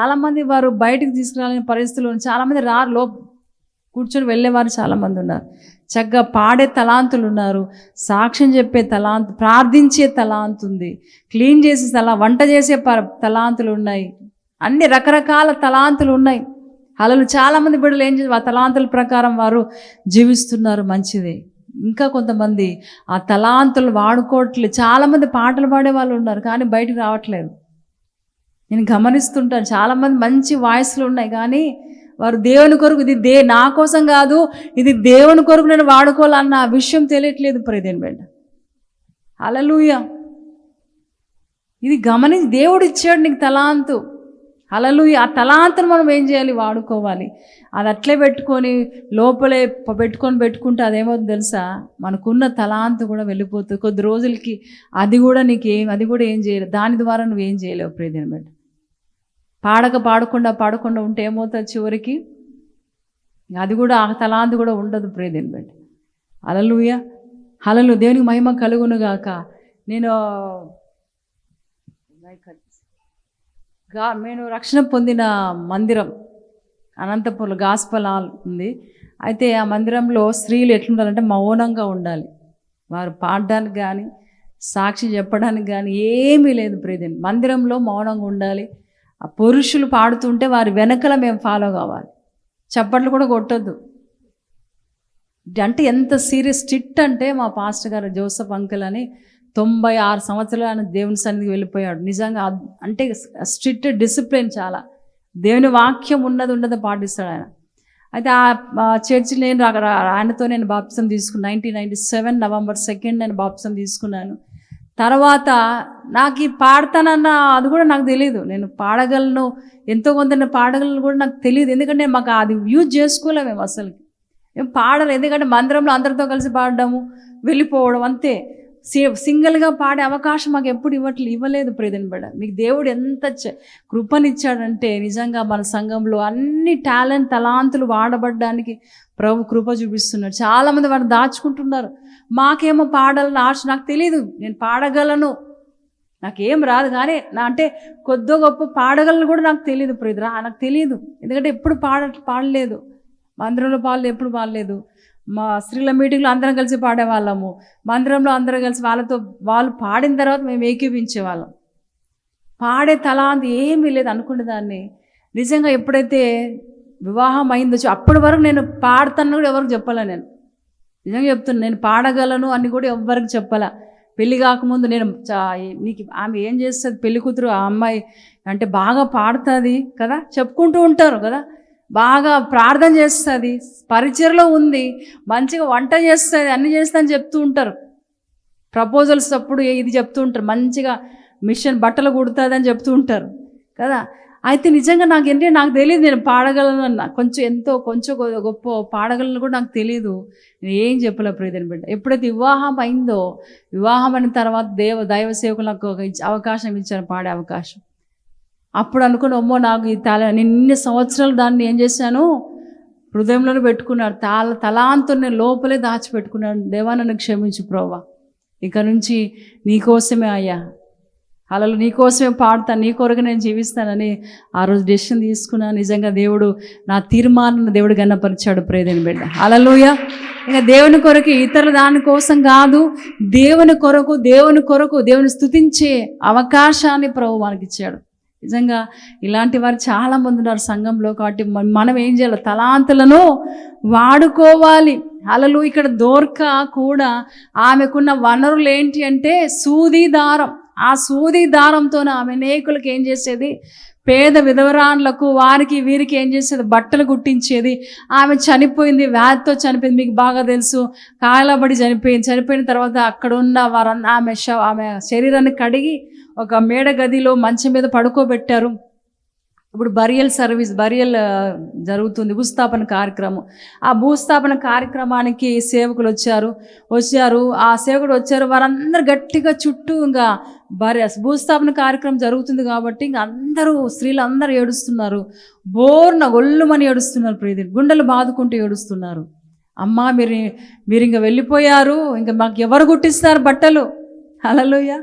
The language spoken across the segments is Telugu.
చాలామంది వారు బయటికి తీసుకురాలని పరిస్థితులు చాలామంది రారు లో కూర్చొని వెళ్ళేవారు చాలామంది ఉన్నారు. చక్కగా పాడే తలాంతులు ఉన్నారు. సాక్ష్యం చెప్పే తలాంత్ ప్రార్థించే తలాంతు ఉంది. క్లీన్ చేసే తలా వంట చేసే ప తలాంతులు ఉన్నాయి. అన్ని రకరకాల తలాంతులు ఉన్నాయి. అలలు చాలామంది బిడ్డలు ఏం చేసి ఆ తలాంతుల ప్రకారం వారు జీవిస్తున్నారు. మంచిదే. ఇంకా కొంతమంది ఆ తలాంతులు వాడుకోవట్లేదు చాలామంది పాటలు పాడే వాళ్ళు ఉన్నారు కానీ బయటకు రావట్లేదు. నేను గమనిస్తుంటాను. చాలామంది మంచి వాయిస్లు ఉన్నాయి కానీ వారు దేవుని కొరకు ఇది దే నా కోసం కాదు ఇది దేవుని కొరకు నేను వాడుకోవాలన్న ఆ విషయం తెలియట్లేదు ప్రియదేని బిడ్డ. అలలుయ ఇది గమనించి దేవుడు ఇచ్చాడు నీకు తలాంతు. అలలు ఆ తలాంతను మనం ఏం చేయాలి? వాడుకోవాలి. అది అట్లే పెట్టుకొని లోపలే పెట్టుకొని పెట్టుకుంటే అదేమవుతుంది తెలుసా? మనకున్న తలాంతు కూడా వెళ్ళిపోతుంది. కొద్ది రోజులకి అది కూడా నీకు ఏం అది కూడా ఏం చేయలేదు. దాని ద్వారా నువ్వేం చేయలేవు ప్రియదేని బిడ్డ. పాడక పాడకుండా పాడకుండా ఉంటే ఏమవుతుంది చివరికి? అది కూడా ఆ తలాంతి కూడా ఉండదు ప్రియదేని బట్టి అలలుయ హలలు దేవునికి మహిమ కలుగునుగాక నేను గా నేను రక్షణ పొందిన మందిరం అనంతపురం గాస్పల్ హాల్ ఉంది. అయితే ఆ మందిరంలో స్త్రీలు ఎట్లుండాలంటే మౌనంగా ఉండాలి. వారు పాడడానికి కానీ సాక్షి చెప్పడానికి కానీ ఏమీ లేదు ప్రియదేని. మందిరంలో మౌనంగా ఉండాలి. ఆ పురుషులు పాడుతుంటే వారి వెనకల మేము ఫాలో కావాలి. చప్పట్లు కూడా కొట్టద్దు. అంటే ఎంత సీరియస్ స్ట్రిక్ట్ అంటే మా పాస్టర్ గారు జోసఫ్ అంకుల్ అని తొంభై ఆరు సంవత్సరాలు ఆయన దేవుని సన్నిధికి వెళ్ళిపోయాడు. నిజంగా అంటే స్ట్రిక్ట్ డిసిప్లిన్ చాలా. దేవుని వాక్యం ఉన్నది ఉండదు పాటిస్తాడు ఆయన. అయితే ఆ చర్చి నేను ఆయనతో నేను బాప్సం తీసుకున్నాను nineteen ninety seven November second నేను బాప్సం తీసుకున్నాను. తర్వాత నాకు ఈ పాడతానన్న అది కూడా నాకు తెలియదు నేను పాడగలను ఎంతో కొంత నేను పాడగలను కూడా నాకు తెలియదు ఎందుకంటే మాకు అది యూజ్ చేసుకోలే మేము అసలుకి. మేము పాడరు ఎందుకంటే మందిరంలో అందరితో కలిసి పాడడము వెళ్ళిపోవడం అంతే. సింగిల్గా పాడే అవకాశం మాకు ఎప్పుడు ఇవ్వట్లే ఇవ్వలేదు ప్రియదని బిడ్డ మీకు దేవుడు ఎంత కృపనిచ్చాడంటే నిజంగా మన సంఘంలో అన్ని టాలెంట్ తలాంతులు వాడబడడానికి ప్రభు కృప చూపిస్తున్నారు చాలామంది వాడు దాచుకుంటున్నారు. మాకేమో పాడాలని ఆశ నాకు తెలియదు నేను పాడగలను. నాకేం రాదు కానీ నా అంటే కొద్దో గొప్ప పాడగలను కూడా నాకు తెలియదు ప్రియది నాకు తెలియదు ఎందుకంటే ఎప్పుడు పాడ పాడలేదు. మందిరంలో పాడలేదు ఎప్పుడు పాడలేదు. మా స్త్రీల మీటింగ్లో అందరం కలిసి పాడేవాళ్ళము. మందిరంలో అందరం కలిసి వాళ్ళతో వాళ్ళు పాడిన తర్వాత మేము ఏకీపించేవాళ్ళం. పాడే తలాంతి ఏమీ లేదు అనుకునే దాన్ని. నిజంగా ఎప్పుడైతే వివాహం అయిందో అప్పటి వరకు నేను పాడతాను కూడా ఎవరికి చెప్పాల నేను. నిజంగా చెప్తున్నాను నేను పాడగలను అని కూడా ఎవ్వరికి చెప్పాల. పెళ్ళి కాకముందు నేను చా- నీకు ఆమె ఏం చేస్తుంది? పెళ్ళి కూతురు ఆ అమ్మాయి అంటే బాగా పాడుతుంది కదా? చెప్పుకుంటూ ఉంటారు కదా? బాగా ప్రార్థన చేస్తుంది పరిచయలో ఉంది మంచిగా వంట చేస్తుంది అన్ని చేస్తా అని చెప్తూ ఉంటారు. ప్రపోజల్స్ అప్పుడు ఇది చెప్తూ ఉంటారు మంచిగా మిషన్ బట్టలు కుడుతుంది అని చెప్తూ ఉంటారు కదా? అయితే నిజంగా నాకు ఏంటంటే నాకు తెలియదు నేను పాడగలను అన్న. కొంచెం ఎంతో కొంచెం గొప్ప పాడగలను కూడా నాకు తెలియదు నేను ఏం చెప్పలే ప్రియదని బిడ్డ. ఎప్పుడైతే వివాహం అయిందో వివాహం అయిన తర్వాత దేవ దైవ సేవకులు నాకు ఒక అవకాశం ఇచ్చారు పాడే అవకాశం. అప్పుడు అనుకుని అమ్మో నాకు ఈ తల నిన్న సంవత్సరాలు దాన్ని ఏం చేశాను? హృదయంలోనే పెట్టుకున్నాడు తల తలాంతో నేను లోపలే దాచిపెట్టుకున్నాను. దేవా నన్ను క్షమించు ప్రోవా ఇక నుంచి నీకోసమే అయ్యా. అలలు నీకోసమే పాడతాను నీ కొరకు నేను జీవిస్తానని ఆ రోజు డెసిషన్ తీసుకున్నాను నిజంగా దేవుడు నా తీర్మానం దేవుడు గన్నపరిచాడు ప్రేదని బిడ్డ. అలలుయ ఇక దేవుని కొరకు ఇతరుల దాని కోసం కాదు దేవుని కొరకు దేవుని కొరకు దేవుని స్తుతించే అవకాశాన్ని ప్రభు మనకి ఇచ్చాడు. నిజంగా ఇలాంటి వారు చాలా మంది ఉన్నారు సంఘంలో కాబట్టి మన- మనం ఏం చేయాలి తలాంతులను వాడుకోవాలి. అలలు ఇక్కడ దోర్క కూడా ఆమెకున్న వనరులు ఏంటి అంటే సూది దారం. ఆ సూది దారంతో ఆమె నేకులకు ఏం చేసేది? పేద విధవరాన్లకు వారికి వీరికి ఏం చేసేది? బట్టలు కుట్టించేది. ఆమె చనిపోయింది వ్యాధితో చనిపోయింది. మీకు బాగా తెలుసు. కాయలబడి చనిపోయింది చనిపోయిన తర్వాత అక్కడ ఉన్న వారు ఆమె ఆమె శరీరాన్ని కడిగి ఒక మేడ గదిలో మంచం మీద పడుకోబెట్టారు. ఇప్పుడు బరియల్ సర్వీస్ బరియల్ జరుగుతుంది. భూస్థాపన కార్యక్రమం. ఆ భూస్థాపన కార్యక్రమానికి సేవకులు వచ్చారు. వచ్చారు. ఆ సేవకుడు వచ్చారు. వారందరూ గట్టిగా చుట్టూ ఇంకా భార్య భూస్థాపన కార్యక్రమం జరుగుతుంది కాబట్టి ఇంక అందరూ స్త్రీలు అందరూ ఏడుస్తున్నారు. బోర్న గొల్లుమని ఏడుస్తున్నారు ప్రీతి. గుండెలు బాదుకుంటూ ఏడుస్తున్నారు. అమ్మా మీరు మీరు ఇంకా వెళ్ళిపోయారు. ఇంకా మాకు ఎవరు గుట్టిస్తారు బట్టలు? అలలోయ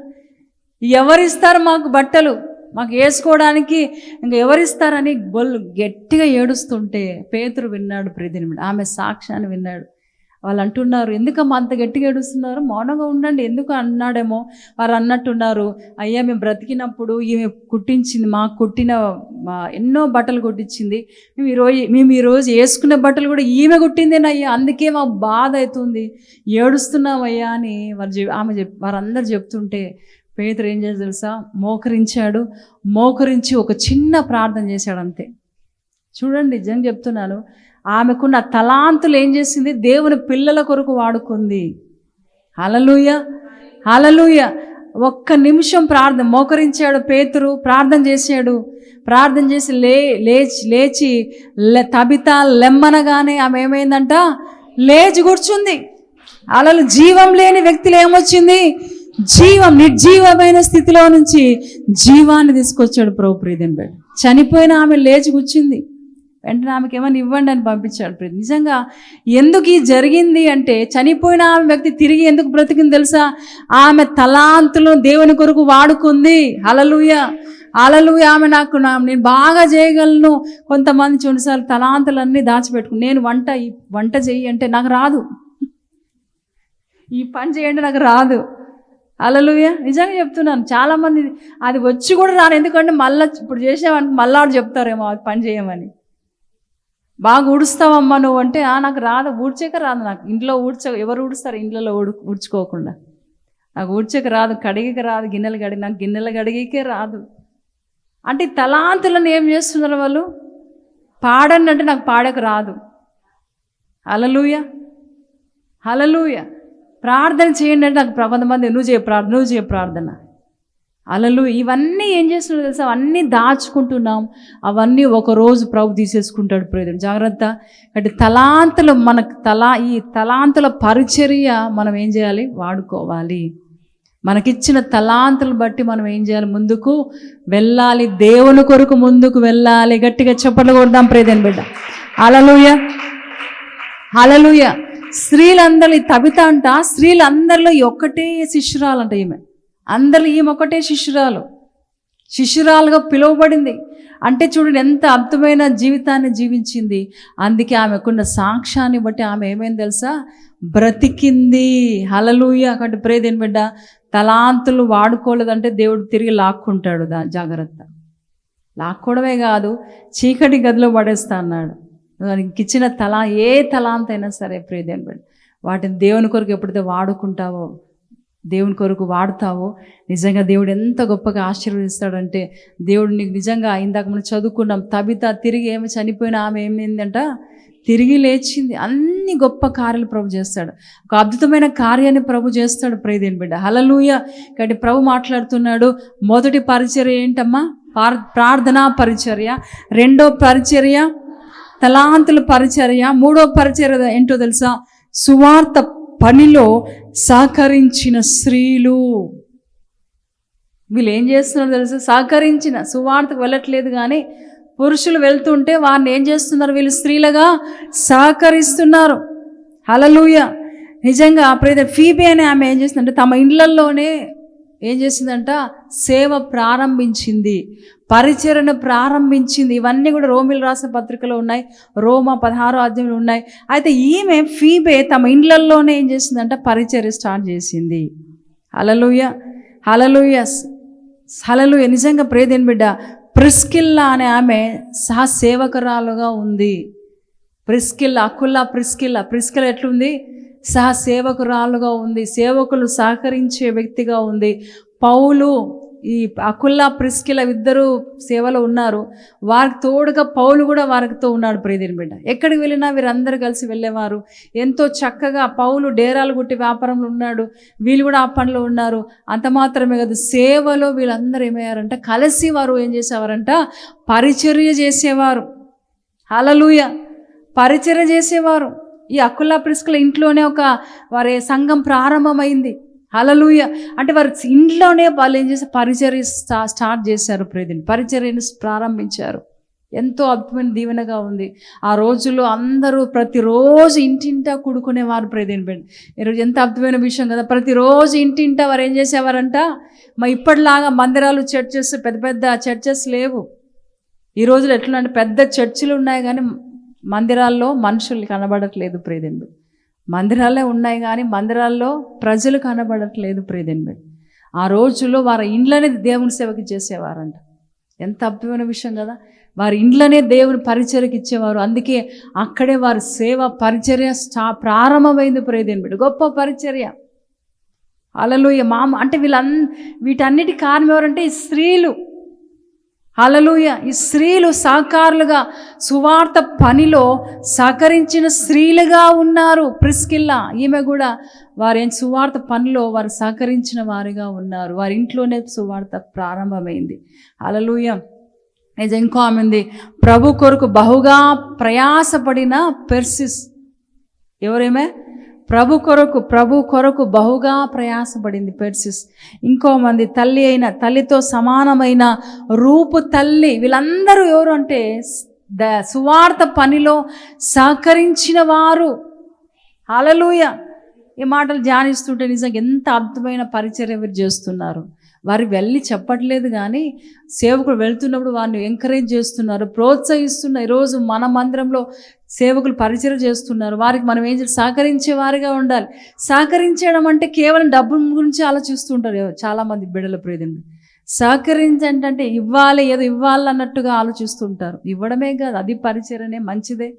ఎవరిస్తారు మాకు బట్టలు? మాకు వేసుకోవడానికి ఇంకా ఎవరిస్తారని బొల్లు గట్టిగా ఏడుస్తుంటే పేతురు విన్నాడు ప్రీతిని. ఆమె సాక్ష్యాన్ని విన్నాడు. వాళ్ళు అంటున్నారు ఎందుకమ్మా అంత గట్టిగా ఏడుస్తున్నారు? మౌనంగా ఉండండి. ఎందుకు? అన్నాడేమో. వారు అన్నట్టున్నారు అయ్యా మేము బ్రతికినప్పుడు ఈమె కుట్టించింది మాకు కుట్టిన మా ఎన్నో బట్టలు కుట్టించింది. మేము ఈరోజు మేము ఈరోజు వేసుకునే బట్టలు కూడా ఈమె కుట్టిందేనయ్యా. అందుకే మాకు బాధ అవుతుంది. ఏడుస్తున్నామయ్యా అని వారు ఆమె చెప్ వారందరూ చెప్తుంటే పేదరు ఏం చేసి తెలుసా? మోకరించాడు. మోకరించి ఒక చిన్న ప్రార్థన చేశాడు అంతే. చూడండి నిజంగా చెప్తున్నాను. ఆమెకున్న తలాంతులు ఏం చేసింది? దేవుని పిల్లల కొరకు వాడుకుంది. అలలుయ అలలుయ ఒక్క నిమిషం ప్రార్థన మోకరించాడు పేతురు ప్రార్థన చేశాడు. ప్రార్థన చేసి లే లేచి లేచి తబిత లెమ్మనగానే ఆమె ఏమైందంట? లేచి కూర్చుంది. అలలు జీవం లేని వ్యక్తులు ఏమొచ్చింది? జీవం నిర్జీవమైన స్థితిలో నుంచి జీవాన్ని తీసుకొచ్చాడు ప్రభు ప్రీతిని చనిపోయిన ఆమె లేచి కూర్చుంది. వెంటనే ఆమెకి ఏమైనా ఇవ్వండి అని పంపించాడు ప్రీతి. నిజంగా ఎందుకు ఈ జరిగింది అంటే చనిపోయిన ఆమె వ్యక్తి తిరిగి ఎందుకు బ్రతికింది తెలుసా? ఆమె తలాంతులు దేవుని కొరకు వాడుకుంది. అలలుయ అలలు ఆమె నాకు నా నేను బాగా చేయగలను. కొంతమంది చూడసార్లు తలాంతులన్నీ దాచిపెట్టుకుని నేను వంట ఈ వంట చెయ్యి అంటే నాకు రాదు. ఈ పని చేయండి నాకు రాదు. అలలుయ నిజంగా చెప్తున్నాను. చాలామంది అది వచ్చి కూడా రాను ఎందుకంటే మళ్ళీ ఇప్పుడు చేసామని మళ్ళా వాడు చెప్తారేమో అది పని చేయమని. బాగా ఊడుస్తావమ్మా నువ్వు అంటే నాకు రాదు ఊడ్చేక రాదు నాకు. ఇంట్లో ఊడ్చ ఎవరు ఊడుస్తారు? ఇంట్లో ఊడు ఊడ్చుకోకుండా. నాకు ఊడ్చక రాదు కడిగిక రాదు గిన్నెలు కడిగి నాకు గిన్నెలు కడిగికే రాదు. అంటే తలాంతులను ఏం చేస్తున్నారు వాళ్ళు? పాడని అంటే నాకు పాడక రాదు. హలలుయ హలలుయ ప్రార్థన చేయండి అంటే నాకు కొంతమంది నువ్వు చేయ ప్రార్థన నువ్వు చేయ ప్రార్థన. అలలు ఇవన్నీ ఏం చేస్తున్నాడు తెలుసా? అవన్నీ దాచుకుంటున్నాం. అవన్నీ ఒక రోజు ప్రభు తీసేసుకుంటాడు ప్రేదం జాగ్రత్త. అంటే తలాంతులు మనకు తలా ఈ తలాంతుల పరిచర్య మనం ఏం చేయాలి? వాడుకోవాలి. మనకిచ్చిన తలాంతులు బట్టి మనం ఏం చేయాలి? ముందుకు వెళ్ళాలి. దేవుని కొరకు ముందుకు వెళ్ళాలి. గట్టిగా చెప్పలు కొడదాం ప్రేదం బిడ్డ. అలలుయ అలలుయ స్త్రీలందరి తబిత అంట. స్త్రీలందరిలో ఈ ఒక్కటే శిష్యురాలంట ఈమె. అందరూ ఈమె ఒకటే శిష్యురాలు. శిష్యురాలుగా పిలువబడింది. అంటే చూడండి ఎంత అద్భుతమైన జీవితాన్ని జీవించింది. అందుకే ఆమెకున్న సాక్ష్యాన్ని బట్టి ఆమె ఏమైంది తెలుసా? బ్రతికింది. హలలుయ అక్కడ ప్రేదేని బిడ్డ? తలాంతులు వాడుకోలేదంటే దేవుడు తిరిగి లాక్కుంటాడు దా జాగ్రత్త. లాక్కోవడమే కాదు చీకటి గదిలో పడేస్తా అన్నాడు. దానికి ఇచ్చిన తల ఏ తలాంతైనా అయినా సరే ప్రేదేని బిడ్డ? వాటిని దేవుని కొరకు ఎప్పుడైతే వాడుకుంటావో దేవుని కొరకు వాడతావో? నిజంగా దేవుడు ఎంత గొప్పగా ఆశీర్వదిస్తాడంటే దేవుడు నీకు నిజంగా ఇందాక మనం చదువుకున్నాం తబిత తిరిగి ఏమి చనిపోయిన ఆమె ఏమైందంట? తిరిగి లేచింది. అన్ని గొప్ప కార్యాలు ప్రభు చేస్తాడు. ఒక అద్భుతమైన కార్యాన్ని ప్రభు చేస్తాడు. ప్రేదేని బిడ్డ. హలలుయ కాబట్టి ప్రభు మాట్లాడుతున్నాడు. మొదటి పరిచర్య ఏంటమ్మా? పార్ ప్రార్థనా పరిచర్య. రెండో పరిచర్య తలాంతుల పరిచర్య. మూడో పరిచర్య ఏంటో తెలుసా? సువార్త పనిలో సహకరించిన స్త్రీలు. వీళ్ళు ఏం చేస్తున్నారు తెలుసు? సహకరించిన సువార్తకు వెళ్ళట్లేదు కానీ పురుషులు వెళ్తుంటే వారిని ఏం చేస్తున్నారు? వీళ్ళు స్త్రీలుగా సహకరిస్తున్నారు. హలలుయ నిజంగా ప్రేద ఫీబే అనే ఆమె ఏం చేసిందంటే తమ ఇండ్లల్లోనే ఏం చేసిందంట? సేవ ప్రారంభించింది. పరిచరణ ప్రారంభించింది. ఇవన్నీ కూడా రోమిల్ రాసిన పత్రికలో ఉన్నాయి. రోమా పదహారో అధ్యాయంలో ఉన్నాయి. అయితే ఈమె ఫీబే తమ ఇండ్లల్లోనే ఏం చేసిందంట? పరిచర్య స్టార్ట్ చేసింది. హలలుయ హలలుయ హలలుయ నిజంగా ప్రేదేని బిడ్డ ప్రిస్కిల్లా అనే ఆమె సహ సేవకురాలుగా ఉంది. ప్రిస్కిల్ అకుల్లా ప్రిస్కిల్లా. ప్రిస్కిల్ ఎట్లుంది? సహ సేవకురాలుగా ఉంది. సేవకులు సహకరించే వ్యక్తిగా ఉంది. పౌలు ఈ అకుల్లా ప్రిస్కిల ఇద్దరు సేవలో ఉన్నారు. వారికి తోడుగా పౌలు కూడా వారితో ఉన్నాడు ప్రియదిని బిడ్డ. ఎక్కడికి వెళ్ళినా వీరందరూ కలిసి వెళ్ళేవారు. ఎంతో చక్కగా పౌలు డేరాలు గుట్టి వ్యాపారంలో ఉన్నాడు. వీళ్ళు కూడా ఆ పనిలో ఉన్నారు. అంత మాత్రమే కాదు సేవలో వీళ్ళందరూ ఏమయ్యారంట? కలిసి వారు ఏం చేసేవారంట? పరిచర్య చేసేవారు. హలలుయ పరిచర్య చేసేవారు. ఈ అక్కుల్లా ప్రిస్కుల ఇంట్లోనే ఒక వారి సంఘం ప్రారంభమైంది. హలలుయ అంటే వారు ఇంట్లోనే వాళ్ళు ఏం చేసి పరిచర్య స్టా స్టార్ట్ చేశారు ప్రేదిని పరిచర్యను ప్రారంభించారు. ఎంతో అద్భుతమైన దీవెనగా ఉంది. ఆ రోజుల్లో అందరూ ప్రతిరోజు ఇంటింటా కూడుకునేవారు ప్రేదేని బిడ్డ ఈరోజు ఎంత అద్భుతమైన విషయం కదా. ప్రతిరోజు ఇంటింటా వారు ఏం చేసేవారంట? మా ఇప్పటిలాగా మందిరాలు చర్చెస్ పెద్ద పెద్ద చర్చెస్ లేవు. ఈ రోజులు ఎట్లా అంటే పెద్ద చర్చిలు ఉన్నాయి కానీ మందిరాల్లో మనుషులు కనబడట్లేదు ప్రియదండు మందిరాలే ఉన్నాయి కానీ మందిరాల్లో ప్రజలు కనబడట్లేదు ప్రియదండు ఆ రోజుల్లో వారి ఇండ్లనే దేవుని సేవకి చేసేవారంట. ఎంత అద్భుతమైన విషయం కదా. వారి ఇండ్లనే దేవుని పరిచర్యకి ఇచ్చేవారు. అందుకే అక్కడే వారి సేవ పరిచర్య స్టా ప్రారంభమైంది ప్రియదేవుడు గొప్ప పరిచర్య. అలలోయ మామ అంటే వీళ్ళ వీటన్నిటి కారణం ఎవరంటే ఈ స్త్రీలు. అలలుయ ఈ స్త్రీలు సహకారులుగా సువార్త పనిలో సహకరించిన స్త్రీలుగా ఉన్నారు ప్రిస్కిల్లా. ఈమె కూడా వారి సువార్త పనిలో వారు సహకరించిన వారిగా ఉన్నారు. వారి ఇంట్లోనే సువార్త ప్రారంభమైంది. అలలుయ నిజం ఇంకో ఆమె ఉంది ప్రభు కొరకు బహుగా ప్రయాసపడిన పెర్సిస్. ఎవరేమే? ప్రభు కొరకు ప్రభు కొరకు బహుగా ప్రయాసపడింది పెర్సిస్. ఇంకో మంది తల్లి అయిన తల్లితో సమానమైన రూపు తల్లి. వీళ్ళందరూ ఎవరు అంటే ద సువార్త పనిలో సహకరించిన వారు. అలలుయ ఈ మాటలు ధ్యానిస్తుంటే నిజంగా ఎంత అద్భుతమైన పరిచర్య వీరు చేస్తున్నారు. వారు వెళ్ళి చెప్పట్లేదు కానీ సేవకులు వెళ్తున్నప్పుడు వారిని ఎంకరేజ్ చేస్తున్నారు ప్రోత్సహిస్తున్న ఈరోజు మన మందిరంలో సేవకులు పరిచయం చేస్తున్నారు. వారికి మనం ఏం చేయాలి? సహకరించే వారిగా ఉండాలి. సహకరించడం అంటే కేవలం డబ్బు గురించి ఆలోచిస్తుంటారు చాలామంది బిడ్డల ప్రియదండి సహకరించంటే ఇవ్వాలి ఏదో ఇవ్వాలన్నట్టుగా ఆలోచిస్తుంటారు ఇవ్వడమే కాదు అది పరిచయనే మంచిదే.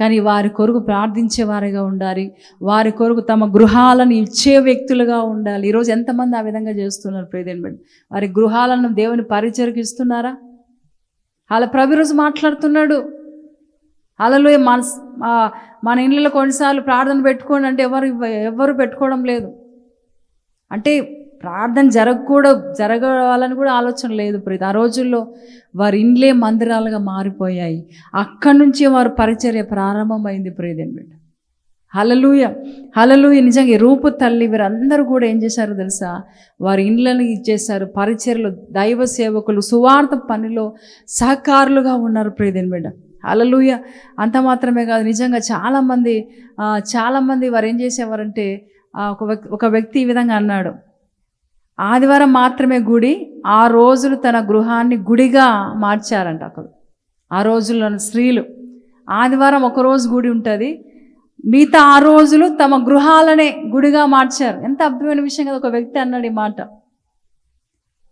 కానీ వారి కొరకు ప్రార్థించేవారుగా ఉండాలి. వారి కొరకు తమ గృహాలను ఇచ్చే వ్యక్తులుగా ఉండాలి. ఈరోజు ఎంతమంది ఆ విధంగా చేస్తున్నారు ప్రియదేని వారి గృహాలను దేవుని పరిచయకు ఇస్తున్నారా? అలా ప్రభు రోజు మాట్లాడుతున్నాడు. అలలో మన మన ఇళ్ళలో కొన్నిసార్లు ప్రార్థన పెట్టుకోండి అంటే ఎవరు ఎవరు పెట్టుకోవడం లేదు. అంటే ప్రార్థన జరగకూడదు జరగాలని కూడా ఆలోచన లేదు ప్రతి ఆ రోజుల్లో వారి ఇండ్లే మందిరాలుగా మారిపోయాయి. అక్కడి నుంచి వారు పరిచర్య ప్రారంభమైంది ప్రియదేని బిడ్డ హలలుయ హలలుయ నిజంగా రూపు తల్లి వీరందరూ కూడా ఏం చేశారో తెలుసా? వారి ఇండ్లను ఇచ్చేశారు. పరిచర్లు దైవ సేవకులు సువార్త పనిలో సహకారులుగా ఉన్నారు ప్రియదేని బిడ్డ అలలుయ అంత మాత్రమే కాదు నిజంగా చాలామంది చాలామంది వారు ఏం చేసేవారంటే ఒక వ్యక్తి ఒక వ్యక్తి ఈ విధంగా అన్నాడు. ఆదివారం మాత్రమే గుడి ఆ రోజులు తన గృహాన్ని గుడిగా మార్చారంట అక్కడ. ఆ రోజుల్లో స్త్రీలు. ఆదివారం ఒకరోజు గుడి ఉంటుంది. మిగతా ఆ రోజులు తమ గృహాలనే గుడిగా మార్చారు. ఎంత అద్భుతమైన విషయం కదా ఒక వ్యక్తి అన్నాడు ఈ మాట.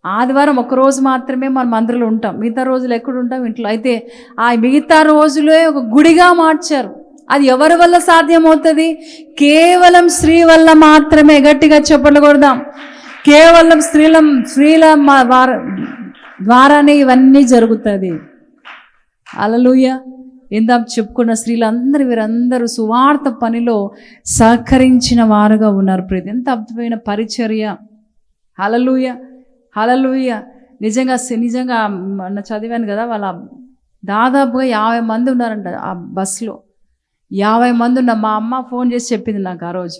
ఆదివారం ఒక రోజు మాత్రమే మన మందిరంలో ఉంటాం. మిగతా రోజులు ఎక్కడ ఉంటాం? ఇంట్లో. అయితే ఆ మిగతా రోజులే ఒక గుడిగా మార్చారు. అది ఎవరి వల్ల సాధ్యమవుతుంది? కేవలం స్త్రీ వల్ల మాత్రమే గట్టిగా చెప్పకూడదాం కేవలం స్త్రీల స్త్రీల ద్వారానే ఇవన్నీ జరుగుతుంది. అలలుయ. ఇందాక చెప్పుకున్న స్త్రీలందరూ వీరందరూ సువార్త పనిలో సహకరించిన వారుగా ఉన్నారు ప్రతి. ఎంత అద్భుతమైన పరిచర్య. హలలుయ హలలుయ నిజంగా నిజంగా చదివాను కదా వాళ్ళ దాదాపుగా యాభై మంది ఉన్నారంట ఆ బస్సులో. యాభై మంది ఉన్న మా అమ్మ ఫోన్ చేసి చెప్పింది నాకు ఆ రోజు.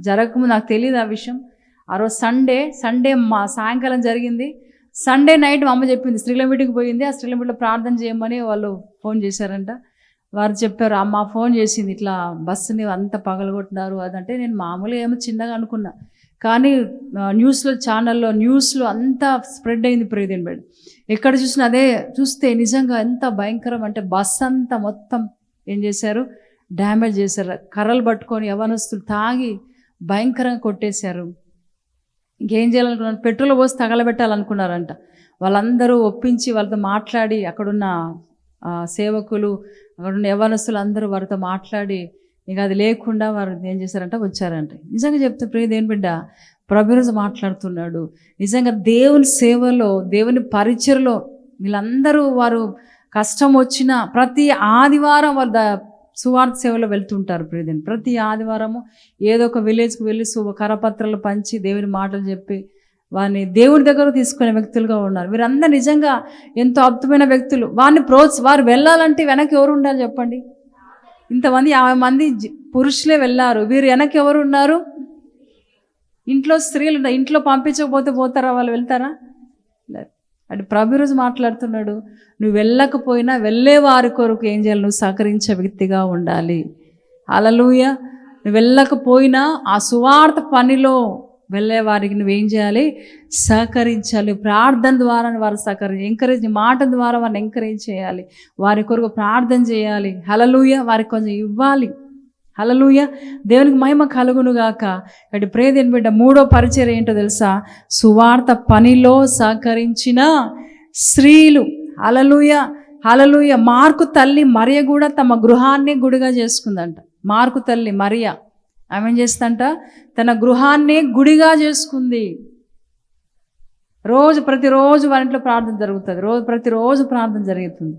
జరగకముందు నాకు తెలియదు ఆ విషయం. ఆ రోజు సండే సండే మా సాయంకాలం జరిగింది. సండే నైట్ మా అమ్మ చెప్పింది స్త్రీల మీటింగ్కి పోయింది. ఆ స్త్రీల మీటింగ్లో ప్రార్థన చేయమని వాళ్ళు ఫోన్ చేశారంట. వారు చెప్పారు అమ్మ ఫోన్ చేసింది ఇట్లా బస్సుని అంత పగలగొట్టినారు. అదంటే నేను మామూలుగా ఏమో చిన్నగా అనుకున్నా. కానీ న్యూస్లో ఛానల్లో న్యూస్లో అంతా స్ప్రెడ్ అయింది ప్రియదేని బెడ్. ఎక్కడ చూసినా అదే చూస్తే నిజంగా ఎంత భయంకరం అంటే బస్ అంతా మొత్తం ఏం చేశారు? డ్యామేజ్ చేశారు. కర్రలు పట్టుకొని యవనస్తులు తాగి భయంకరంగా కొట్టేశారు. ఇంకేం చేయాలనుకున్నారు? పెట్రోల్ పోసి తగలబెట్టాలనుకున్నారంట. వాళ్ళందరూ ఒప్పించి వాళ్ళతో మాట్లాడి అక్కడున్న సేవకులు అక్కడున్న యవనస్తులు అందరూ వారితో మాట్లాడి ఇక అది లేకుండా వారు ఏం చేశారంట? వచ్చారంట. నిజంగా చెప్తే ప్రియ దేని బిడ్డ? ప్రభురోజు మాట్లాడుతున్నాడు. నిజంగా దేవుని సేవలో దేవుని పరిచయలో వీళ్ళందరూ వారు కష్టం వచ్చిన ప్రతి ఆదివారం వారు సువార్త సేవలో వెళ్తుంటారు ప్రియదని ప్రతి ఆదివారము ఏదో ఒక విలేజ్కి వెళ్ళి శుభ కరపత్రాలు పంచి దేవుని మాటలు చెప్పి వారిని దేవుడి దగ్గర తీసుకునే వ్యక్తులుగా ఉన్నారు. వీరందరూ నిజంగా ఎంతో అద్భుతమైన వ్యక్తులు. వారిని ప్రోత్స వారు వెళ్ళాలంటే వెనక్కి ఎవరు ఉండాలి చెప్పండి? ఇంతమంది యాభై మంది పురుషులే వెళ్ళారు. వీరు వెనక్కి ఎవరు ఉన్నారు? ఇంట్లో స్త్రీలు ఇంట్లో పంపించకపోతే పోతారా? వాళ్ళు వెళ్తారా? అంటే ప్రభు రోజు మాట్లాడుతున్నాడు నువ్వు వెళ్ళకపోయినా వెళ్ళే వారి కొరకు ఏం చేయాలి? నువ్వు సహకరించే వ్యక్తిగా ఉండాలి. అలలుయ నువ్వు వెళ్ళకపోయినా ఆ సువార్త పనిలో వెళ్ళే వారికి నువ్వేం చేయాలి? సహకరించాలి. ప్రార్థన ద్వారా వారు సహకరి ఎంకరేజ్ మాట ద్వారా వారిని ఎంకరేజ్ చేయాలి. వారి కొరకు ప్రార్థన చేయాలి. హలలుయ వారికి కొంచెం ఇవ్వాలి. హలలుయ దేవునికి మహిమ కలుగును గాక. ఇక్కడ ప్రేదేని బిడ్డ మూడో పరిచయం ఏంటో తెలుసా? సువార్త పనిలో సహకరించిన స్త్రీలు. హలలుయ హలలుయ మార్కు తల్లి మరియ కూడా తమ గృహాన్ని గుడిగా చేసుకుందంట. మార్కు తల్లి మరియ. ఆమె చేస్తంట చేస్తుందంట? తన గృహాన్ని గుడిగా చేసుకుంది. రోజు ప్రతిరోజు వారింట్లో ప్రార్థన జరుగుతుంది. రోజు ప్రతిరోజు ప్రార్థన జరుగుతుంది.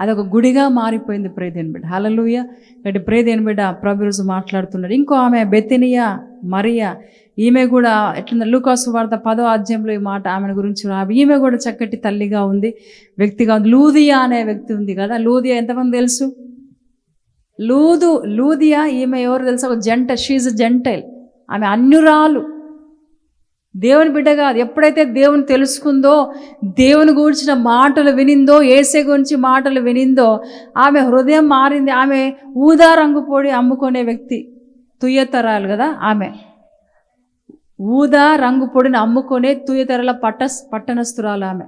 అదొక గుడిగా మారిపోయింది ప్రేదేని బిడ్డ. హలలుయ ఇక్కడ ప్రేదేని బిడ్డ ప్రభురోజు మాట్లాడుతున్నాడు. ఇంకో ఆమె బెతినియా మరియా. ఈమె కూడా ఎట్లా లూకాసు వార్త పదో అధ్యాయంలో ఈ మాట ఆమె గురించి రా ఈమె కూడా చక్కటి తల్లిగా ఉంది వ్యక్తిగా ఉంది. లూదియా అనే వ్యక్తి ఉంది కదా. లూదియా ఎంతమంది తెలుసు? లూదు లూదియా ఈమె ఎవరు తెలుసు? ఒక జంట షీజ్ జంటైల్ ఆమె అన్యురాలు. దేవుని బిడ్డ కాదు ఎప్పుడైతే దేవుని తెలుసుకుందో దేవుని గురించిన మాటలు వినిందో ఏసే గురించి మాటలు వినిందో ఆమె హృదయం మారింది ఆమె ఊదా రంగు పొడి అమ్ముకునే వ్యక్తి తుయ్యతరాలు కదా ఆమె. ఊదా రంగు పొడిని అమ్ముకునే తుయ్యతరల పట్ట పట్టణస్తురాలు ఆమె.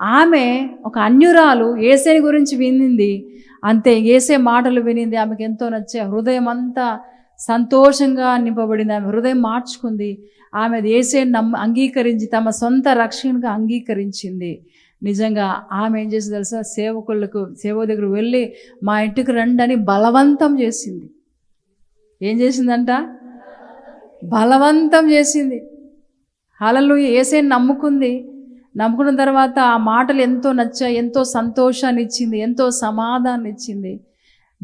ఆమె ఒక అన్యురాలు ఏసే గురించి వినింది అంతే ఏసే మాటలు వినింది ఆమెకు ఎంతో నచ్చే హృదయం అంతా సంతోషంగా నింపబడింది ఆమె హృదయం మార్చుకుంది. ఆమె ఏసే నమ్మ అంగీకరించి తమ సొంత రక్షణగా అంగీకరించింది. నిజంగా ఆమె ఏం చేసి తెలుసా? సేవకులకు సేవ దగ్గర వెళ్ళి మా ఇంటికి రండి అని బలవంతం చేసింది. ఏం చేసిందంట? బలవంతం చేసింది. హలలు ఏసే నమ్ముకుంది. నమ్ముకున్న తర్వాత ఆ మాటలు ఎంతో నచ్చాయి ఎంతో సంతోషాన్ని ఇచ్చింది ఎంతో సమాధానం ఇచ్చింది.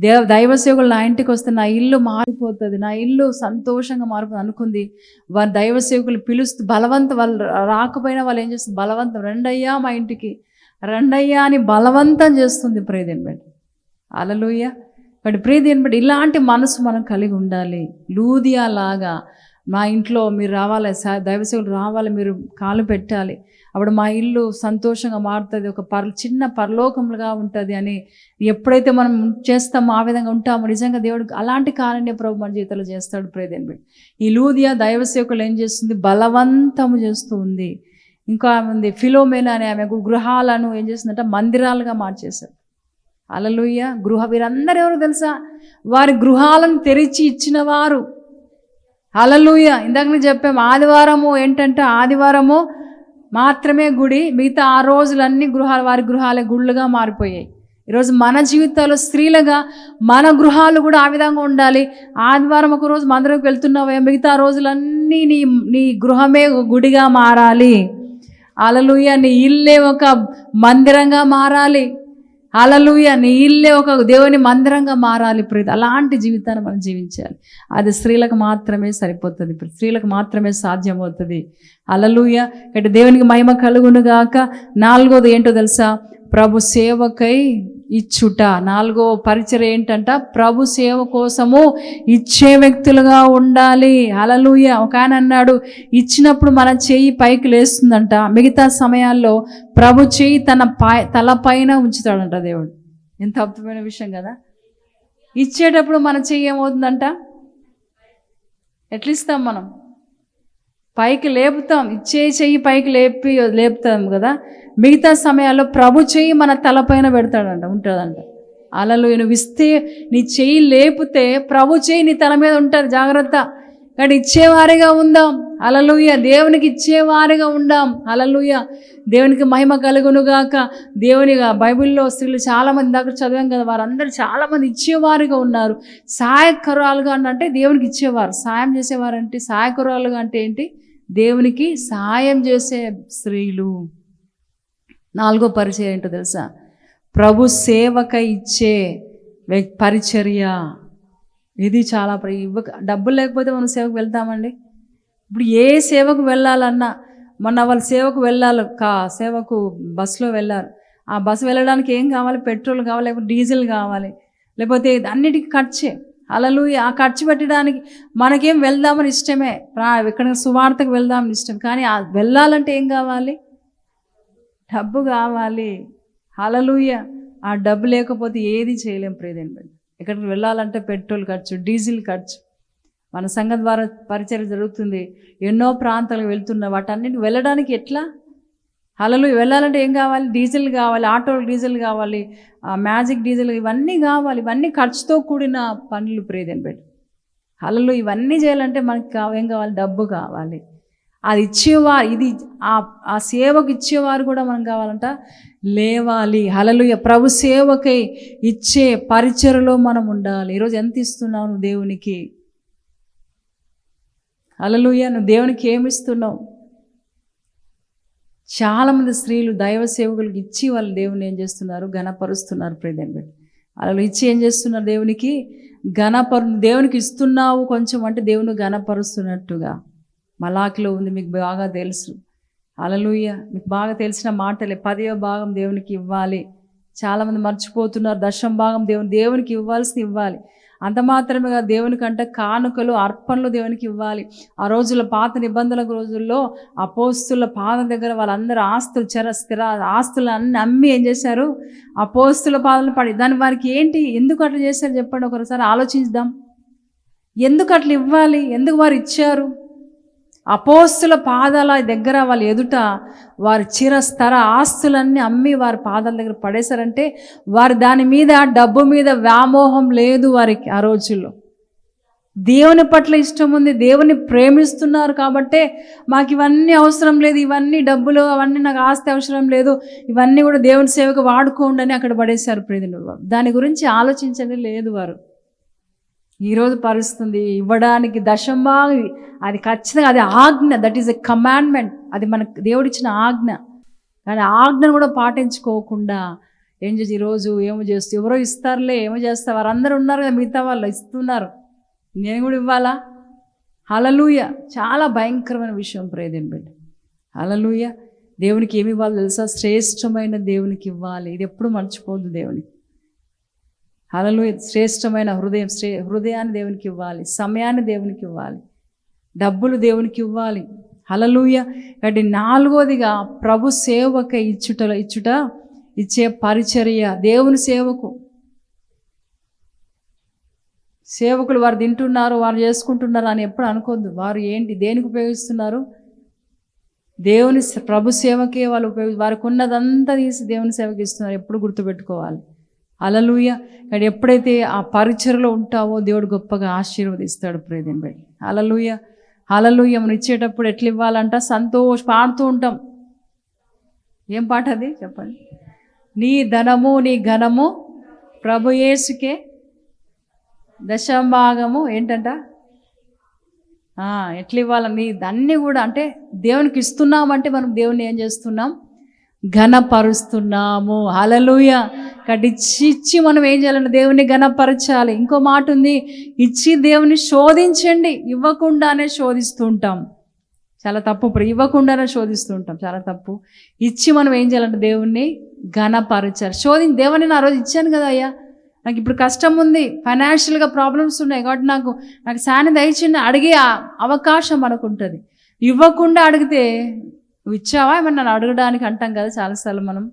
దేవ దైవ సేవకులు నా ఇంటికి వస్తే నా ఇల్లు మారిపోతుంది నా ఇల్లు సంతోషంగా మారిపోతుంది అనుకుంది. వారి దైవ సేవకులు పిలుస్తూ బలవంతం వాళ్ళు రాకపోయినా వాళ్ళు ఏం చేస్తుంది? బలవంతం. రెండయ్యా మా ఇంటికి. రెండయ్యా అని బలవంతం చేస్తుంది ప్రేదేని బట్టి అలలుయ్య బట్ ప్రేదేని బట్టి ఇలాంటి మనసు మనం కలిగి ఉండాలి. లూదియా లాగా మా ఇంట్లో మీరు రావాలి సా- దైవ సేవకులు రావాలి మీరు కాలు పెట్టాలి. అప్పుడు మా ఇల్లు సంతోషంగా మారుతుంది. ఒక పర్ చిన్న పరలోకములుగా ఉంటుంది అని ఎప్పుడైతే మనం చేస్తామో ఆ విధంగా ఉంటామో నిజంగా దేవుడు అలాంటి కారణే ప్రభు మన జీవితంలో చేస్తాడు ప్రేదేని ఈ లూదియా దైవ సేవకులు ఏం చేస్తుంది? బలవంతము చేస్తూ ఉంది. ఇంకా ఆమె ఉంది ఫిలోమేనా అనే ఆమె గృహాలను ఏం చేస్తుందంటే మందిరాలుగా మార్చేశారు. అలలుయ్య గృహ వీరందరూ ఎవరు తెలుసా? వారి గృహాలను తెరిచి ఇచ్చిన వారు. అలలుయ్య ఇందాక నేను చెప్పాము ఆదివారము ఏంటంటే ఆదివారము మాత్రమే గుడి మిగతా ఆ రోజులన్నీ గృహాలు వారి గృహాలే గుళ్ళుగా మారిపోయాయి. ఈరోజు మన జీవితాల్లో స్త్రీలుగా మన గృహాలు కూడా ఆ విధంగా ఉండాలి. ఆదివారం ఒక రోజు మందిరంకి వెళ్తున్నావే మిగతా రోజులన్నీ నీ నీ గృహమే గుడిగా మారాలి. అలలుయ నీ ఇల్లే ఒక మందిరంగా మారాలి. అలలుయ నీ ఇల్లే ఒక దేవుని మందిరంగా మారాలి ప్రీతి. అలాంటి జీవితాన్ని మనం జీవించాలి. అది స్త్రీలకు మాత్రమే సరిపోతుంది స్త్రీలకు మాత్రమే సాధ్యమవుతుంది. అలలుయ అంటే దేవునికి మహిమ కలుగును గాక నాలుగోది ఏంటో తెలుసా? ప్రభు సేవకై ఇచ్చుట. నాలుగో పరిచయం ఏంటంట? ప్రభు సేవ కోసము ఇచ్చే వ్యక్తులుగా ఉండాలి. అలలుయ ఒక ఆయన అన్నాడు ఇచ్చినప్పుడు మన చేయి పైకి లేస్తుందంట. మిగతా సమయాల్లో ప్రభు చేయి తన పై తలపైన ఉంచుతాడంట దేవుడు. ఎంత అద్భుతమైన విషయం కదా. ఇచ్చేటప్పుడు మన చెయ్యి ఏమవుతుందంట? ఎట్లా ఇస్తాం మనం? పైకి లేపుతాం ఇచ్చే చెయ్యి పైకి లేపి లేపుతాం కదా. మిగతా సమయాల్లో ప్రభు చెయ్యి మన తలపైన పెడతాడంట ఉంటుందంట. అలలు నువ్వు ఇస్తే నీ చెయ్యి లేపితే ప్రభు చెయ్యి నీ తల మీద ఉంటుంది జాగ్రత్త. కానీ ఇచ్చేవారిగా ఉందాం. అలలుయ దేవునికి ఇచ్చేవారిగా ఉందాం అలలుయ దేవునికి మహిమ కలుగునుగాక. దేవునిగా బైబిల్లో స్త్రీలు చాలామంది దాకా చదివాం కదా. వారందరూ చాలామంది ఇచ్చేవారుగా ఉన్నారు. సహాయకరాలుగా అంటే దేవునికి ఇచ్చేవారు. సాయం చేసేవారు అంటే సహాయకరాలుగా అంటే ఏంటి? దేవునికి సాయం చేసే స్త్రీలు. నాలుగో పరిచయం ఏంటో తెలుసా? ప్రభు సేవక ఇచ్చే పరిచర్య. ఇది చాలా ఇవ్వక డబ్బులు లేకపోతే మనం సేవకు వెళ్తామండి? ఇప్పుడు ఏ సేవకు వెళ్ళాలన్నా మొన్న వాళ్ళ సేవకు వెళ్ళాలి కా సేవకు బస్సులో వెళ్ళారు. ఆ బస్సు వెళ్ళడానికి ఏం కావాలి? పెట్రోల్ కావాలి లేకపోతే డీజిల్ కావాలి లేకపోతే అన్నిటికీ ఖర్చే. అలలు ఆ ఖర్చు పెట్టడానికి మనకేం వెళ్దామని ఇష్టమే. ప్రా ఇక్కడ సువార్తకు వెళ్దామని ఇష్టం. కానీ ఆ వెళ్ళాలంటే ఏం కావాలి? డబ్బు కావాలి. అలలుయ ఆ డబ్బు లేకపోతే ఏది చేయలేం ప్రేదేని ఎక్కడికి వెళ్ళాలంటే పెట్రోల్ ఖర్చు డీజిల్ ఖర్చు. మన సంఘం ద్వారా పరిచయం జరుగుతుంది. ఎన్నో ప్రాంతాలకు వెళ్తున్న వాటన్నిటి వెళ్ళడానికి ఎట్లా? అలలు వెళ్ళాలంటే ఏం కావాలి? డీజిల్ కావాలి ఆటోలు డీజిల్ కావాలి ఆ మ్యాజిక్ డీజిల్ ఇవన్నీ కావాలి. ఇవన్నీ ఖర్చుతో కూడిన పనులు ప్రేదని పెట్టి అలలు ఇవన్నీ చేయాలంటే మనకి ఏం కావాలి? డబ్బు కావాలి. అది ఇచ్చేవారు ఇది ఆ సేవకు ఇచ్చేవారు కూడా మనం కావాలంట? లేవాలి. హలలు ప్రభు సేవకై ఇచ్చే పరిచయలో మనం ఉండాలి. ఈరోజు ఎంత ఇస్తున్నావు దేవునికి? హలలుయ నువ్వు దేవునికి ఏమి ఇస్తున్నావు చాలామంది స్త్రీలు దైవ సేవకులకు ఇచ్చి వాళ్ళు దేవుని ఏం చేస్తున్నారు? ఘనపరుస్తున్నారు ప్రేదని పెట్టి వాళ్ళు ఇచ్చి ఏం చేస్తున్నారు దేవునికి? ఘనపరు దేవునికి ఇస్తున్నావు కొంచెం అంటే దేవుని ఘనపరుస్తున్నట్టుగా. మలాకిలో ఉంది మీకు బాగా తెలుసు. అలలుయ్య మీకు బాగా తెలిసిన మాటలే. పదవ భాగం దేవునికి ఇవ్వాలి. చాలామంది మర్చిపోతున్నారు. దశం భాగం దేవుని దేవునికి ఇవ్వాల్సింది ఇవ్వాలి. అంత మాత్రమే దేవుని కంటే కానుకలు అర్పణలు దేవునికి ఇవ్వాలి. ఆ రోజుల్లో పాత నిబంధనల రోజుల్లో అపోస్తుల పాదం దగ్గర వాళ్ళందరూ ఆస్తులు చెర స్థిర ఆస్తులు అన్ని అమ్మి ఏం చేశారు? అపోస్తుల పాదలు పడి దాని వారికి ఏంటి? ఎందుకు అట్లా చేశారు? చెప్పండి ఒకసారి ఆలోచిద్దాం. ఎందుకు అట్లా ఇవ్వాలి? ఎందుకు వారు ఇచ్చారు? అపోస్తుల పాదాల దగ్గర వాళ్ళ ఎదుట వారి చిరస్తర ఆస్తులన్నీ అమ్మి వారి పాదాల దగ్గర పడేశారంటే వారి దాని మీద డబ్బు మీద వ్యామోహం లేదు వారికి ఆ రోజుల్లో. దేవుని పట్ల ఇష్టం ఉంది దేవుని ప్రేమిస్తున్నారు కాబట్టే మాకు ఇవన్నీ అవసరం లేదు ఇవన్నీ డబ్బులు అవన్నీ నాకు ఆస్తి అవసరం లేదు ఇవన్నీ కూడా దేవుని సేవకు వాడుకోండి అని అక్కడ పడేశారు ప్రేదిని దాని గురించి ఆలోచించని లేదు వారు. ఈరోజు పరుస్తుంది ఇవ్వడానికి దశమా అది ఖచ్చితంగా అది ఆజ్ఞ దట్ ఈస్ ఎ కమాండ్మెంట్ అది మనకు దేవుడిచ్చిన ఆజ్ఞ. కానీ ఆజ్ఞను కూడా పాటించుకోకుండా ఏం చేసి ఈరోజు ఏమో చేస్తూ ఎవరో ఇస్తారులే ఏమో చేస్తారు వారందరూ ఉన్నారు కదా మిగతా వాళ్ళు ఇస్తున్నారు. నేను కూడా ఇవ్వాలా? హలలుయ చాలా భయంకరమైన విషయం ప్రేదేం బిడ్డ. హలలుయ దేవునికి ఏమి ఇవ్వాలి తెలుసా? శ్రేష్టమైన దేవునికి ఇవ్వాలి. ఇది ఎప్పుడు మర్చిపోద్దు దేవునికి. హలలు శ్రేష్టమైన హృదయం శ్రే హృదయాన్ని దేవునికి ఇవ్వాలి సమయాన్ని దేవునికి ఇవ్వాలి డబ్బులు దేవునికి ఇవ్వాలి. హలలుయ కాబట్టి నాలుగోదిగా ప్రభు సేవక ఇచ్చుట ఇచ్చుట ఇచ్చే పరిచర్య దేవుని సేవకు. సేవకులు వారు తింటున్నారు వారు చేసుకుంటున్నారు అని ఎప్పుడు అనుకోద్దు. వారు ఏంటి దేనికి ఉపయోగిస్తున్నారు? దేవుని ప్రభు సేవకే వాళ్ళు ఉపయోగి వారికి ఉన్నదంతా తీసి దేవుని సేవకి ఇస్తున్నారు. ఎప్పుడు గుర్తుపెట్టుకోవాలి. అలలుయ కానీ ఎప్పుడైతే ఆ పరిచయలో ఉంటావో దేవుడు గొప్పగా ఆశీర్వదిస్తాడు ప్రేదని బట్టి. అలలుయ అలలుయ మనం ఇచ్చేటప్పుడు ఎట్లా ఇవ్వాలంట? సంతోష పాడుతూ ఉంటాం. ఏం పాట అది? చెప్పండి. నీ ధనము నీ ఘనము ప్రభు యేసుకే దశభాగము ఏంటంట? ఎట్లా ఇవ్వాలి? నీ అన్నీ కూడా అంటే దేవునికి ఇస్తున్నామంటే మనం దేవుని ఏం చేస్తున్నాం? ఘనపరుస్తున్నాము. హలలుయ కాబట్టి ఇచ్చి ఇచ్చి మనం ఏం చేయాలంటే దేవుని ఘనపరచాలి. ఇంకో మాట ఉంది ఇచ్చి దేవుని శోధించండి. ఇవ్వకుండానే శోధిస్తూ ఉంటాం చాలా తప్పు. ఇప్పుడు ఇవ్వకుండానే శోధిస్తూ ఉంటాం చాలా తప్పు. ఇచ్చి మనం ఏం చేయాలంటే దేవుణ్ణి ఘనపరచాలి. శోధించి దేవుని నా రోజు ఇచ్చాను కదా అయ్యా. నాకు ఇప్పుడు కష్టం ఉంది. ఫైనాన్షియల్గా ప్రాబ్లమ్స్ ఉన్నాయి. కాబట్టి నాకు నాకు సాని దయచిండి అడిగే అవకాశం మనకు ఉంటుంది. ఇవ్వకుండా అడిగితే నువ్వు ఇచ్చావా ఏమన్నా నన్ను అడగడానికి అంటాం కదా చాలాసార్లు మనం.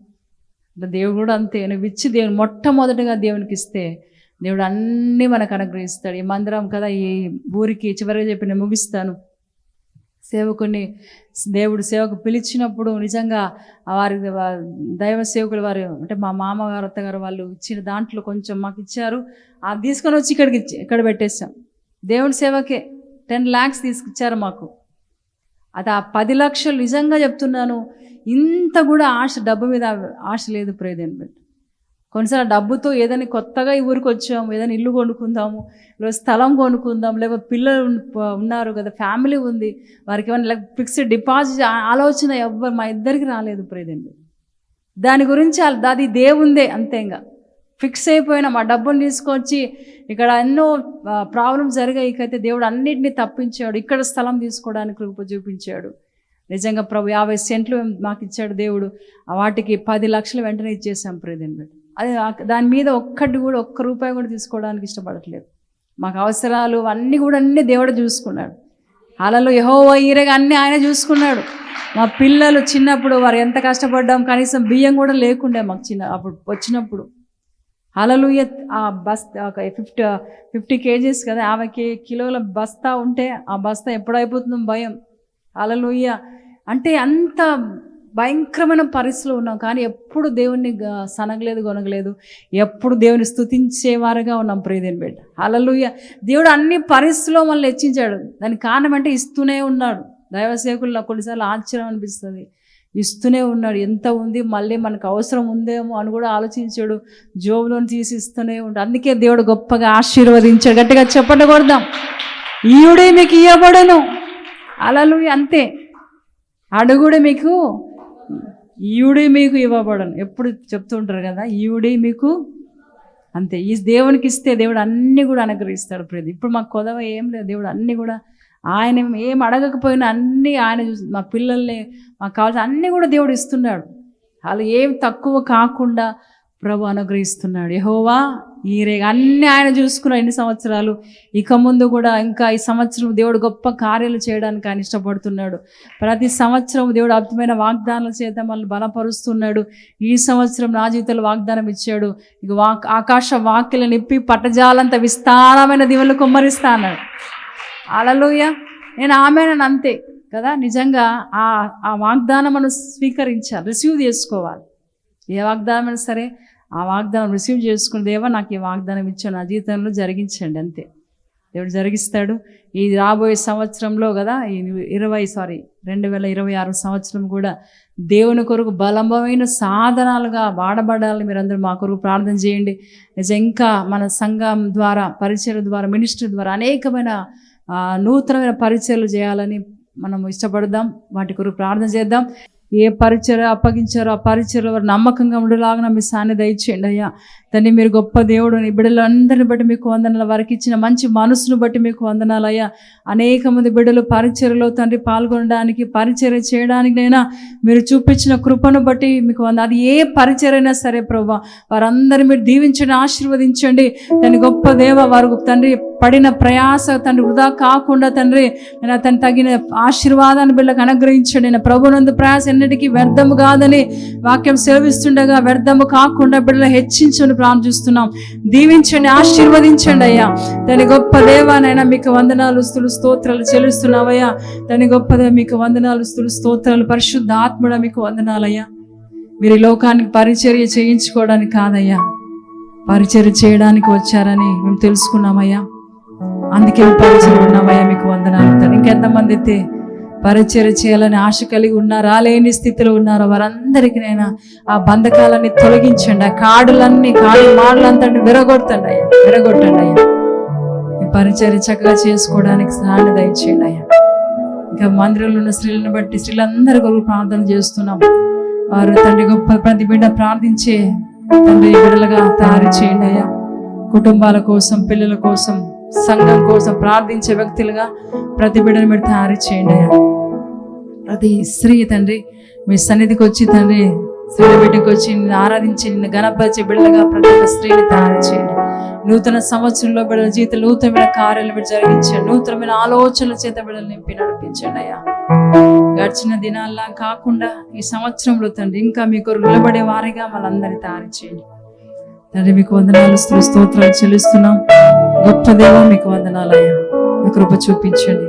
అంటే దేవుడు కూడా అంతే. నువ్వు ఇచ్చి దేవుని మొట్టమొదటిగా దేవునికి ఇస్తే దేవుడు అన్నీ మనకు అనుగ్రహిస్తాడు. ఈ మందిరం కదా ఈ ఊరికి చివరిగా చెప్పి నేను ముగిస్తాను. సేవకుని దేవుడు సేవకు పిలిచినప్పుడు నిజంగా వారి దైవ సేవకులు వారు అంటే మా మామగారు అత్తగారు వాళ్ళు ఇచ్చిన దాంట్లో కొంచెం మాకు ఇచ్చారు. అది తీసుకొని వచ్చి ఇక్కడికి ఇచ్చి ఇక్కడ పెట్టేశాం. దేవుడి సేవకే టెన్ ల్యాక్స్ తీసుకొచ్చారు మాకు. అది ఆ పది లక్షలు నిజంగా చెప్తున్నాను. ఇంత కూడా ఆశ డబ్బు మీద ఆశ లేదు ప్రేదేని పెట్టి కొన్నిసార్లు డబ్బుతో ఏదైనా కొత్తగా ఈ ఊరికి వచ్చాము ఏదైనా ఇల్లు కొనుక్కుందాము లేదా స్థలం కొనుక్కుందాం లేకపోతే పిల్లలు ఉన్నారు కదా ఫ్యామిలీ ఉంది వారికి ఏమైనా లేక ఫిక్స్డ్ డిపాజిట్ ఆలోచన ఎవ్వరు మా ఇద్దరికి రాలేదు ప్రేదేని దాని గురించి అది దేవుందే అంతే ఇంకా ఫిక్స్ అయిపోయినాం. మా డబ్బులు తీసుకొచ్చి ఇక్కడ ఎన్నో ప్రాబ్లమ్స్ జరిగాయి. ఇకైతే దేవుడు అన్నింటినీ తప్పించాడు. ఇక్కడ స్థలం తీసుకోవడానికి కృప చూపించాడు. నిజంగా ప్రభు యాభై సెంట్లు మాకు ఇచ్చాడు దేవుడు. వాటికి పది లక్షలు వెంటనే ఇచ్చేసాం ప్రేదేని పెట్టి అది దాని మీద ఒక్కటి కూడా ఒక్క రూపాయి కూడా తీసుకోవడానికి ఇష్టపడట్లేదు. మాకు అవసరాలు అన్నీ కూడా అన్నీ దేవుడు చూసుకున్నాడు. అలలో యహో ఈరగా అన్నీ ఆయన చూసుకున్నాడు. మా పిల్లలు చిన్నప్పుడు వారు ఎంత కష్టపడ్డాం కనీసం బియ్యం కూడా లేకుండే మాకు చిన్న అప్పుడు వచ్చినప్పుడు. అలలుయ ఆ బస్తా ఒక ఫిఫ్టీ ఫిఫ్టీ కేజీస్ కదా యాభై కే కిలోల బస్తా ఉంటే ఆ బస్తా ఎప్పుడైపోతుందో భయం. అలలుయ అంటే అంత భయంకరమైన పరిస్థితులు ఉన్నాం కానీ ఎప్పుడు దేవుణ్ణి గ- సనగలేదు కొనగలేదు ఎప్పుడు దేవుని స్థుతించేవారుగా ఉన్నాం ప్రియదేని బిడ్డ. అలలుయ దేవుడు అన్ని పరిస్థితుల్లో మనల్ని హెచ్చించాడు. దానికి కారణం అంటే ఇస్తూనే ఉన్నాడు. దైవసేకుల్లో కొన్నిసార్లు ఆశ్చర్యం అనిపిస్తుంది. ఇస్తూనే ఉన్నాడు. ఎంత ఉంది మళ్ళీ మనకు అవసరం ఉందేమో అని కూడా ఆలోచించాడు. జోబులోని తీసి ఇస్తూనే ఉంటాడు అందుకే దేవుడు గొప్పగా ఆశీర్వదించాడు. గట్టిగా చెప్పకూడదాం ఈయుడే మీకు ఇవ్వబడను. అలలు అంతే. అడుగుడే మీకు ఈయుడే మీకు ఇవ్వబడను. ఎప్పుడు చెప్తూ ఉంటారు కదా ఈయుడే మీకు అంతే. ఈ దేవునికి ఇస్తే దేవుడు అన్నీ కూడా అనుగ్రహిస్తాడు ప్రతి ఇప్పుడు మాకు కొదవ ఏం లేదు. దేవుడు అన్నీ కూడా ఆయన ఏం అడగకపోయినా అన్నీ ఆయన చూసి మా పిల్లల్ని మాకు కావాల్సిన అన్నీ కూడా దేవుడు ఇస్తున్నాడు. వాళ్ళు ఏం తక్కువ కాకుండా ప్రభు అనుగ్రహిస్తున్నాడు. యహోవా ఈ రే అన్నీ ఆయన చూసుకున్నాడు ఎన్ని సంవత్సరాలు ఇక ముందు కూడా ఇంకా ఈ సంవత్సరం దేవుడు గొప్ప కార్యాలు చేయడానికి ఆయన ఇష్టపడుతున్నాడు. ప్రతి సంవత్సరం దేవుడు అద్భుతమైన వాగ్దానాల చేత మనల్ని బలపరుస్తున్నాడు. ఈ సంవత్సరం నా జీవితంలో వాగ్దానం ఇచ్చాడు. ఇక వాక్ ఆకాశ వాక్యలు నిప్పి పట్టజాలంత విస్తారమైన దివలు కుమ్మరిస్తా అన్నాడు అలలోయ నేను ఆమెనని అంతే కదా? నిజంగా ఆ ఆ వాగ్దానం మనం స్వీకరించాలి రిసీవ్ చేసుకోవాలి. ఏ వాగ్దానం అయినా సరే ఆ వాగ్దానం రిసీవ్ చేసుకుని దేవా నాకు ఈ వాగ్దానం ఇచ్చాను నా జీవితంలో జరిగించండి అంతే. దేవుడు జరిగిస్తాడు. ఈ రాబోయే సంవత్సరంలో కదా ఈ ఇరవై సారీ రెండు వేల ఇరవై ఆరు సంవత్సరం కూడా దేవుని కొరకు బలమైన సాధనాలుగా వాడబడాలని మీరందరూ మా కొరకు ప్రార్థన చేయండి. నిజం ఇంకా మన సంఘం ద్వారా పరిచయం ద్వారా మినిస్టర్ ద్వారా అనేకమైన నూతనమైన పరిచయలు చేయాలని మనం ఇష్టపడదాం. వాటి కొరకు ప్రార్థన చేద్దాం. ఏ పరిచయ అప్పగించారో ఆ పరిచయలో వారు నమ్మకంగా ఉండేలాగా మీ సాన్ని దయచేయండి అయ్యా. తండ్రి మీరు గొప్ప దేవుడు నీ బిడ్డలందరిని బట్టి మీకు వందనాలు. వారికి ఇచ్చిన మంచి మనసును బట్టి మీకు వందనాలు అయ్యా అనేక మంది బిడ్డలు పరిచయలో తండ్రి పాల్గొనడానికి పరిచర్య చేయడానికైనా మీరు చూపించిన కృపను బట్టి మీకు వంద అది ఏ పరిచరైనా సరే ప్రభా వారందరూ మీరు దీవించండి ఆశీర్వదించండి. తండ్రి గొప్ప దేవ వారు తండ్రి పడిన ప్రయాస తండ్రి వృధా కాకుండా తండ్రి నేను అతను తగిన ఆశీర్వాదాన్ని బిడ్డకు అనుగ్రహించండి. నేను ప్రభునందు ప్రయాస ఎన్నిటికీ వ్యర్థము కాదని వాక్యం సేవిస్తుండగా వ్యర్థము కాకుండా బిడ్డలు హెచ్చించండి ప్రార్థిస్తున్నాం దీవించండి ఆశీర్వదించండి అయ్యా. తన గొప్ప దేవానైనా మీకు వందనాలు స్థులు స్తోత్రాలు చెల్లిస్తున్నావయ్యా. దాని గొప్పదే మీకు వందనాలు స్థులు స్తోత్రాలు పరిశుద్ధ ఆత్మడ మీకు వందనాలయ్యా. మీరు లోకానికి పరిచర్య చేయించుకోవడానికి కాదయ్యా. పరిచర్య చేయడానికి వచ్చారని మేము తెలుసుకున్నామయ్యా. అందుకే పరిచయం ఉన్నామయ్యా మీకు వందనాలు. ఇంకెంతమంది అయితే పరిచయ చేయాలని ఆశ కలిగి ఉన్నారా? లేని స్థితిలో ఉన్నారో? వారందరికీ నేను ఆ బంధకాలన్నీ తొలగించండి. ఆ కాడులన్నీ కాడు మాటలంతా విరగొట్టండి అయ్యా. విరగొట్టండి అయ్యా. ఈ చక్కగా చేసుకోవడానికి సహాయం దయచేయండి అయ్యా. ఇంకా మందిరంలో ఉన్న స్త్రీలను బట్టి స్త్రీలందరి కొరకు ప్రార్థన చేస్తున్నాం. వారు తండ్రి గొప్ప ప్రతి బిడ్డ ప్రార్థించే తండ్రి బిడ్డలుగా తయారు చేయండి అయ్యా. కుటుంబాల కోసం పిల్లల కోసం సంఘం కోసం ప్రార్థించే వ్యక్తులుగా ప్రతి బిడ్డను మీరు తయారు చేయండి అయ్యా. ప్రతి స్త్రీ తండ్రి మీ సన్నిధికి వచ్చి తండ్రి స్త్రీ బిడ్డకి వచ్చి నిన్ను ఆరాధించి నిన్ను గణపరిచే బిడ్డలుగా ప్రతి ఒక్క స్త్రీని తయారు చేయండి. నూతన సంవత్సరంలో బిడ్డల జీవితం నూతనమైన కార్యాలు మీరు జరిగించండి. నూతనమైన ఆలోచనల చేత బిడ్డలు నింపి నడిపించండి అయ్యా. గడిచిన దినాల్లా కాకుండా ఈ సంవత్సరంలో తండ్రి ఇంకా మీకు నిలబడే వారిగా మనందరినీ తయారు చేయండి. తండ్రి మీకు వందనాలు స్తోత్రాలు చెల్లిస్తున్నాం. గొప్ప దేవ మీకు వందనాలయ్యా మీ కృప చూపించండి.